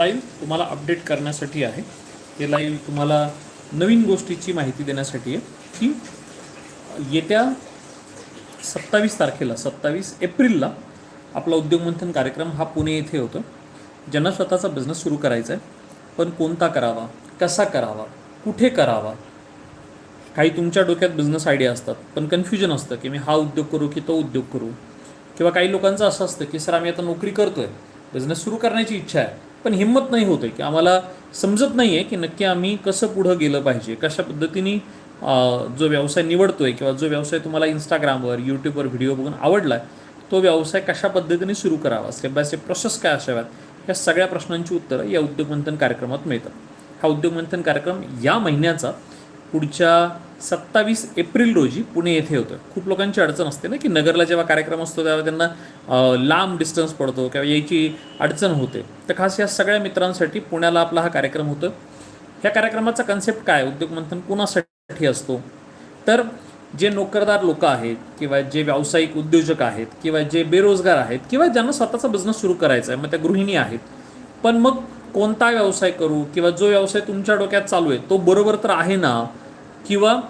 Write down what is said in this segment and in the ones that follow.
Live तुम्हाला update करण्यासाठी आहे. हे लाईव्ह तुम्हाला नवीन गोष्टीची माहिती देण्यासाठी आहे की येत्या सत्तावीस तारखेला सत्तावीस एप्रिलला आपला उद्योग मंथन कार्यक्रम हा पुणे येथे होतो. ज्यांना स्वतःचा बिझनेस सुरू करायचा आहे. पण कोणता करावा कसा करावा कुठे करावा काही तुमच्या डोक्यात बिझनेस आयडिया असतात. पण कन्फ्युजन असतं की मी हा उद्योग करू की तो उद्योग करू. किंवा काही लोकांचं असं असतं की सर आम्ही आता नोकरी करतो आहे बिझनेस सुरू करण्याची इच्छा आहे. पण हिंमत नाही होते की आम्हाला समजत नाही आहे की नक्की आम्ही कसं पुढं गेलं पाहिजे कशा पद्धतीने जो व्यवसाय निवडतो आहे किंवा जो व्यवसाय तुम्हाला इंस्टाग्रामवर यूट्यूबवर व्हिडिओ बघून आवडला तो व्यवसाय कशा पद्धतीने सुरू करावा स्टेप बाय स्टेप प्रोसेस काय असाव्यात या सगळ्या प्रश्नांची उत्तरं या उद्योगमंथन कार्यक्रमात मिळतात. हा उद्योगमंथन कार्यक्रम या महिन्याचा पुढच्या सत्तावीस एप्रिल रोजी पुणे येथे होतं. खूप लोकांची अडचण असते ना की नगरला जेव्हा कार्यक्रम असतो तेव्हा त्यांना लांब डिस्टन्स पडतो किंवा यायची अडचण होते. तर खास या सगळ्या मित्रांसाठी पुण्याला आपला हा कार्यक्रम होतो. ह्या कार्यक्रमाचा कन्सेप्ट काय? उद्योग मंथन कोणासाठी असतो? तर जे नोकरदार लोक आहेत किंवा जे व्यावसायिक उद्योजक आहेत किंवा जे बेरोजगार आहेत किंवा ज्यांना स्वतःचा बिझनेस सुरू करायचा आहे मग त्या गृहिणी आहेत. पण मग कोणता व्यवसाय करू? किंवा जो व्यवसाय तुमच्या डोक्यात चालू आहे तो बरोबर तर आहे ना? किंवा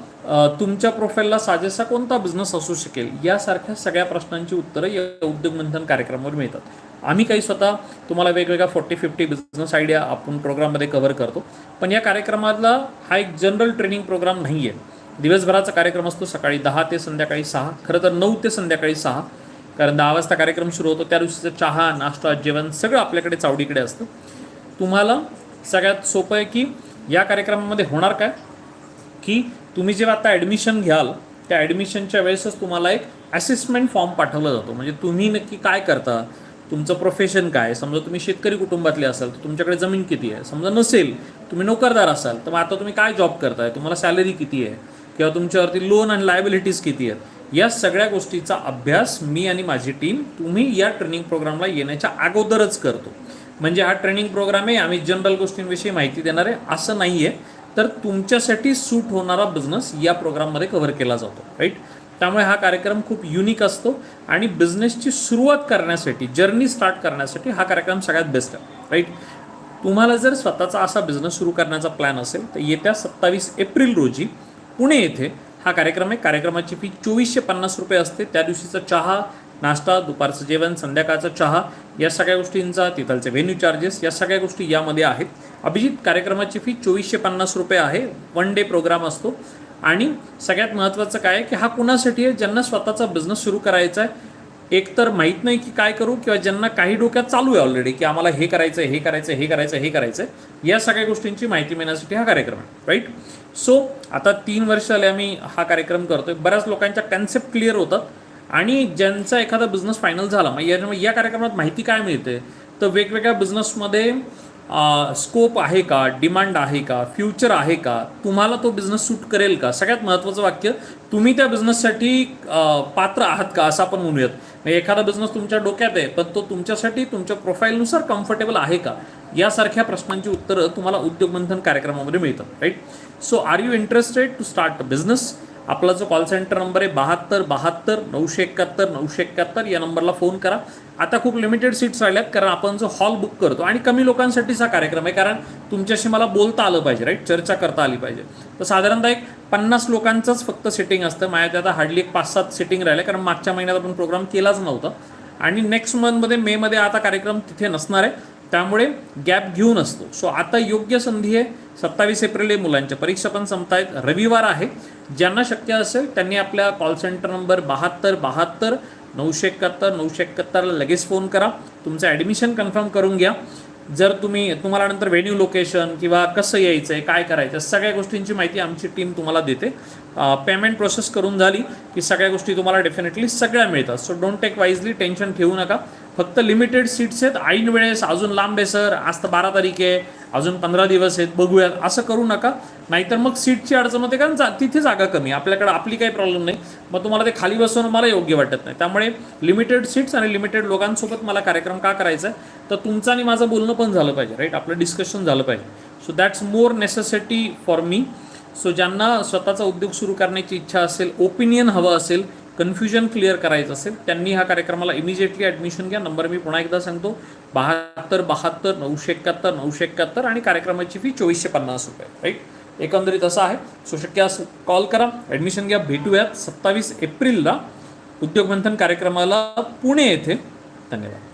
तुमच्या प्रोफाईलला साजेसा कोणता बिझनेस असू शकेल यासारख्या सगळ्या प्रश्नांची उत्तरं या उद्योग मंथन कार्यक्रमावर मिळतात. आम्ही काही स्वतः तुम्हाला वेगवेगळ्या फोर्टी फिफ्टी बिझनेस आयडिया आपण प्रोग्राममध्ये कव्हर करतो. पण या कार्यक्रमातला हा एक जनरल ट्रेनिंग प्रोग्राम नाही आहे दिवसभराचा कार्यक्रम असतो सकाळी दहा ते संध्याकाळी सहा. खरं तर नऊ ते संध्याकाळी सहा. कारण दहा वाजता कार्यक्रम सुरू होतो त्या दिवशीचं चहा नाश्ता जेवण सगळं आपल्याकडे चावडीकडे असतं. तुम्हाला सगळ्यात सोपं आहे की या कार्यक्रमामध्ये होणार काय? की तुम्ही जेव्हा आता ॲडमिशन घ्याल त्या ॲडमिशनच्या वेळेसच तुम्हाला एक असेसमेंट फॉर्म पाठवला जातो. म्हणजे तुम्ही नक्की काय करता तुमचं प्रोफेशन काय? समजा तुम्ही शेतकरी कुटुंबातले असाल तर तुमच्याकडे जमीन किती आहे? समजा नसेल तुम्ही नोकरदार असाल तर मग आता तुम्ही काय जॉब करताय? तुम्हाला सॅलरी किती आहे? किंवा तुमच्यावरती लोन आणि लायबिलिटीज किती आहेत? या सगळ्या गोष्टीचा अभ्यास मी आणि माझी टीम तुम्ही या ट्रेनिंग प्रोग्रामला येण्याच्या अगोदरच करतो. म्हणजे हा ट्रेनिंग प्रोग्राम आहे आम्ही जनरल गोष्टींविषयी माहिती देणार आहे असं नाही आहे तर तुमच्यासाठी सूट होणारा बिझनेस या प्रोग्राममध्ये कव्हर केला जातो राईट त्यामुळे हा कार्यक्रम खूप युनिक असतो आणि बिझनेसची सुरुवात करण्यासाठी जर्नी स्टार्ट करण्यासाठी हा कार्यक्रम सगळ्यात बेस्ट आहे राईट तुम्हाला जर स्वतःचा असा बिझनेस सुरू करण्याचा प्लॅन असेल तर येत्या सत्तावीस एप्रिल रोजी पुणे येथे हा कार्यक्रम आहे. कार्यक्रमाची फी चोवीसशे पन्नास रुपये असते. त्या दिवशीचा चहा नाश्ता दुपारचं जेवण संध्याकाळचा चहा या सगळ्या गोष्टींचा तिथलचे व्हेन्यू चार्जेस या सगळ्या गोष्टी यामध्ये आहेत. अभिजित कार्यक्रमाची फी चोवीसशे पन्नास रुपये आहे. वन डे प्रोग्राम असतो. आणि सगळ्यात महत्त्वाचं काय आहे की हा कुणासाठी आहे? ज्यांना स्वतःचा बिझनेस सुरू करायचा आहे. एकतर माहीत नाही की काय करू किंवा ज्यांना काही डोक्यात चालू आहे ऑलरेडी की आम्हाला हे करायचं हे करायचं हे करायचं हे करायचं या सगळ्या गोष्टींची माहिती मिळण्यासाठी हा कार्यक्रम आहे राईट सो आता तीन वर्ष आले आम्ही हा कार्यक्रम करतोय. बऱ्याच लोकांच्या कन्सेप्ट क्लिअर होतात. आणि ज्यांचा एखादा बिझनेस फायनल झाला मग या या कार्यक्रमात माहिती काय मिळते? तर वेगवेगळ्या बिझनेसमध्ये स्कोप आहे का? डिमांड आहे का? फ्युचर आहे का? तुम्हाला तो बिझनेस सूट करेल का? सगळ्यात महत्त्वाचं वाक्य तुम्ही त्या बिझनेससाठी पात्र आहात का? असं आपण म्हणूयात. म्हणजे एखादा बिझनेस तुमच्या डोक्यात आहे पण तो तुमच्यासाठी तुमच्या प्रोफाईलनुसार कम्फर्टेबल आहे का? यासारख्या प्रश्नांची उत्तरं तुम्हाला उद्योगमंथन कार्यक्रमामध्ये मिळतात right so are you interested to start business आपला जो कॉल सेंटर नंबर आहे बहात्तर बहात्तर नऊशे एकाहत्तर नऊशे एकाहत्तर या नंबरला फोन करा. आता खूप लिमिटेड सीट्स राहिल्यात कारण आपण जो हॉल बुक करतो आणि कमी लोकांसाठीचा कार्यक्रम आहे कारण तुमच्याशी मला बोलता आलं पाहिजे राईट चर्चा करता आली पाहिजे. तर साधारणतः एक पन्नास लोकांचंच फक्त सिटिंग असतं. माझ्या आता हार्डली एक पाच सात सिटिंग राहिले कारण मागच्या महिन्यात आपण प्रोग्राम केलाच नव्हता. आणि नेक्स्ट मंथमध्ये मेमध्ये आता कार्यक्रम तिथे नसणार आहे. त्यामुळे गॅप घेऊन असतो. सो आता योग्य संधी आहे. सत्तावीस एप्रिल मुलांच्या परीक्षा पण संपतायत. रविवार आहे. ज्यांना शक्य असेल त्यांनी आपल्या कॉल सेंटर नंबर बहात्तर बहात्तर नऊशे एकाहत्तर नऊशे एकाहत्तरला लगेच फोन करा. तुमचं ॲडमिशन कन्फर्म करून घ्या. जर तुम्ही तुम्हाला नंतर व्हेन्यू लोकेशन किंवा कसं यायचं आहे काय करायचं सगळ्या गोष्टींची माहिती आमची टीम तुम्हाला देते. पेमेंट प्रोसेस करून झाली की सगळ्या गोष्टी तुम्हाला डेफिनेटली सगळ्या मिळतात. So don't take wisely tension ठेवू नका. फक्त लिमिटेड सीट्स आहेत. ऐन वेळेस अजून लांब आहे सर. आज तर बारा तारीख आहे. अजून पंधरा दिवस आहेत. बघूयात. असं करू नका. नाहीतर मग सीटची अडचण होते कारण जा तिथे जागा कमी. आपल्याकडे आपली काही प्रॉब्लेम नाही. मग तुम्हाला ते खाली बसवणं मला योग्य वाटत नाही. त्यामुळे लिमिटेड सीट्स आणि लिमिटेड लोकांसोबत मला कार्यक्रम का करायचा आहे? तर तुमचं आणि माझं बोलणं पण झालं पाहिजे राईट आपलं डिस्कशन झालं पाहिजे. So that's more necessity for me so ज्यांना स्वतःचा उद्योग सुरू करण्याची इच्छा असेल ओपिनियन हवं असेल कन्फ्युजन क्लिअर करायचं असेल त्यांनी ह्या कार्यक्रमाला इमिजिएटली ॲडमिशन घ्या. नंबर मी पुन्हा एकदा सांगतो बहात्तर बहात्तर नऊशे एकाहत्तर नऊशे एकाहत्तर आणि कार्यक्रमाची फी चोवीसशे पन्नास रुपये राईट एकंदरीत असं आहे. सो शक्य असं कॉल करा. ॲडमिशन घ्या. भेटूयात सत्तावीस एप्रिलला. उद्योगमंथन कार्यक्रमाला पुणे येथे. धन्यवाद.